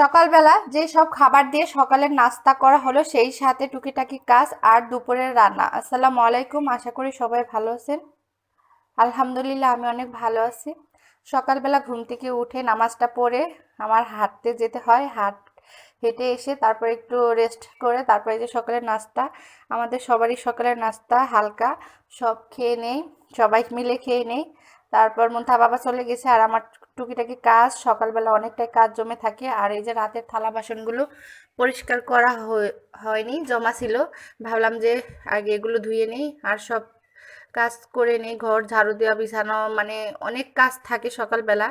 সকালবেলা যে সব খাবার দিয়ে সকালের নাস্তা করা হলো, সেই সাথে টুকিটাকি কাজ আর দুপুরের রান্না। আসসালামু আলাইকুম, আশা করি সবাই ভালো আছেন। আলহামদুলিল্লাহ, আমি অনেক ভালো আছি। সকালবেলা ঘুম থেকে উঠে নামাজটা পড়ে আমার হাঁটতে যেতে হয়। হাট, হেঁটে এসে তারপর একটু রেস্ট করে তারপরে যে সকালের নাস্তা, আমাদের সবারই সকালের নাস্তা হালকা। সব খেয়ে নেই, সবাই মিলে খেয়ে নেই। তারপর মন বাবা চলে গেছে আর আমার টুকিটাকি কাজ, সকালবেলা অনেকটাই কাজ জমে থাকে আর এই যে রাতের থালা বাসনগুলো পরিষ্কার করা হয়ে- হয়নি, জমা ছিল। ভাবলাম যে আগে এগুলো ধুয়ে নিই আর সব কাজ করে নিই, ঘর ঝাড়ু দেওয়া, বিছানো মানে অনেক কাজ থাকে সকালবেলা।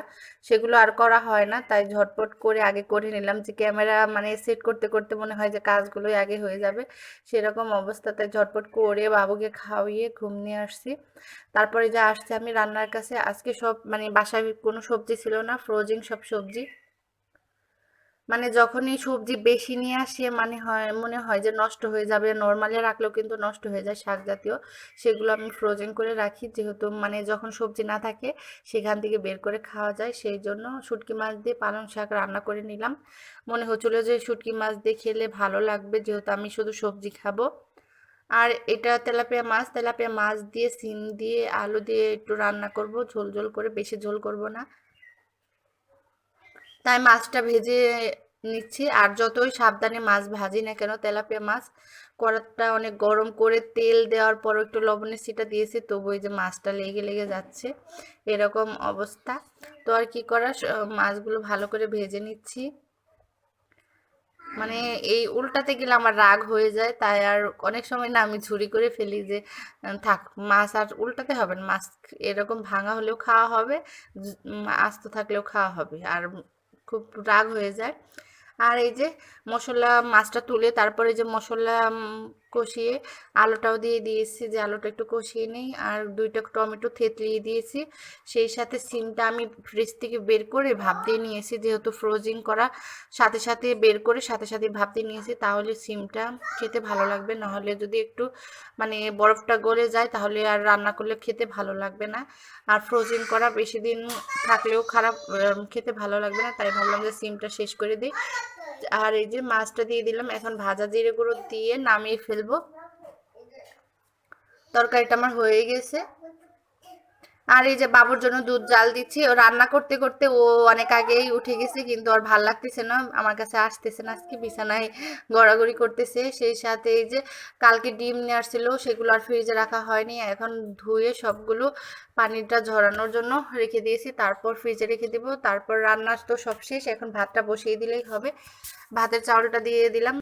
সেগুলো আর করা হয় না, তাই ঝটপট করে আগে করে নিলাম যে ক্যামেরা মানে সেট করতে করতে মনে হয় যে কাজগুলোই আগে হয়ে যাবে। সেরকম অবস্থাতে ঝটপট করে বাবুকে খাওয়িয়ে ঘুম নিয়ে আসছি। তারপরে যা আসছে আমি রান্নার কাছে, আজকে সব মানে বাসায় কোনো সবজি ছিল না ফ্রোজিং সব সবজি। মানে যখনই সবজি বেশি নিয়ে আসি মানে হয়, মনে হয় যে নষ্ট হয়ে যাবে। নর্মালি রাখলেও কিন্তু নষ্ট হয়ে যায় শাক জাতীয়। সেগুলো আমি ফ্রোজেন করে রাখি। যেহেতু মানে যখন সবজি না থাকে, সেখান থেকে বের করে খাওয়া যায়। সেই জন্য শুটকি মাছ দিয়ে পালং শাক রান্না করে নিলাম। মনে হচ্ছিল যে শুটকি মাছ দিয়ে খেলে ভালো লাগবে। যেহেতু আমি শুধু সবজি খাব। আর এটা তেলাপিয়া মাছ। তেলাপিয়া মাছ দিয়ে, সিম দিয়ে, আলু দিয়ে একটু রান্না করব। ঝোল ঝোল করে, বেশি ঝোল করব না। তাই মাছটা ভেজে নিচ্ছি। আর যতই সাবধানে মাছ ভাজি না কেন, তেলাপিয়া মাছ কড়াটা অনেক গরম করে তেল দেওয়ার পর একটু লবণের সিটা দিয়েছি, তবু এই যে মাছটা লেগে লেগে যাচ্ছে, এরকম অবস্থা। তো আর কি করা মাছগুলো ভালো করে ভেজে নিচ্ছি। মানে এই উল্টাতে গেলে আমার রাগ হয়ে যায়, তাই আর অনেক সময় না আমি ঝুরি করে ফেলি যে থাক, মাছ আর উল্টাতে হবে না, মাছ এরকম ভাঙা হলেও খাওয়া হবে আস্ত থাকলেও খাওয়া হবে। আর খুব রাগ হয়ে যায়। আর এই যে মশলা মাছটা তুলে তারপরে যে মশলা কষিয়ে আলুটাও দিয়ে দিয়েছি যে আলুটা একটু কষিয়ে নিই। আর দুইটা টমেটো থেতলিয়ে দিয়েছি। সেই সাথে সিমটা আমি ফ্রিজ থেকে বের করে ভাপ দিয়ে নিয়েছি। যেহেতু ফ্রোজিং করা, সাথে সাথে বের করে সাথে সাথে ভাপ দিয়ে নিয়েছি। তাহলে সিমটা খেতে ভালো লাগবে। নাহলে যদি একটু মানে বরফটা গলে যায়, তাহলে আর রান্না করলে খেতে ভালো লাগবে না। আর ফ্রোজিং করা বেশি দিন থাকলেও খারাপ খেতে ভালো লাগবে না। তাই ভাবলাম যে সিমটা শেষ করে দিই। আর এই যে মাছটা দিয়ে দিলাম, এখন ভাজা জিরে গুঁড়ো দিয়ে নামিয়ে ফেলব। তরকারিটা আমার হয়ে গেছে। আর এই যে বাবুর জন্য দুধ জাল দিচ্ছি, ও রান্না করতে করতে ও অনেক আগেই উঠে গেছে, কিন্তু আর ভালো লাগতেছে না, আমার কাছে আসতেছে না, আজকে বিছানায় গড়াগড়ি করতেছে, সেই সাথে এই যে কালকে ডিম নিয়ে আসছিল, সেগুলো আর ফ্রিজে রাখা হয়নি, এখন ধুয়ে সবগুলো পানিটা ঝরানোর জন্য রেখে দিয়েছি, তারপর ফ্রিজে রেখে দেবো, তারপর রান্না তো সব শেষ, এখন ভাতটা বসিয়ে দিলেই হবে, ভাতের চাউলটা দিয়ে দিলাম।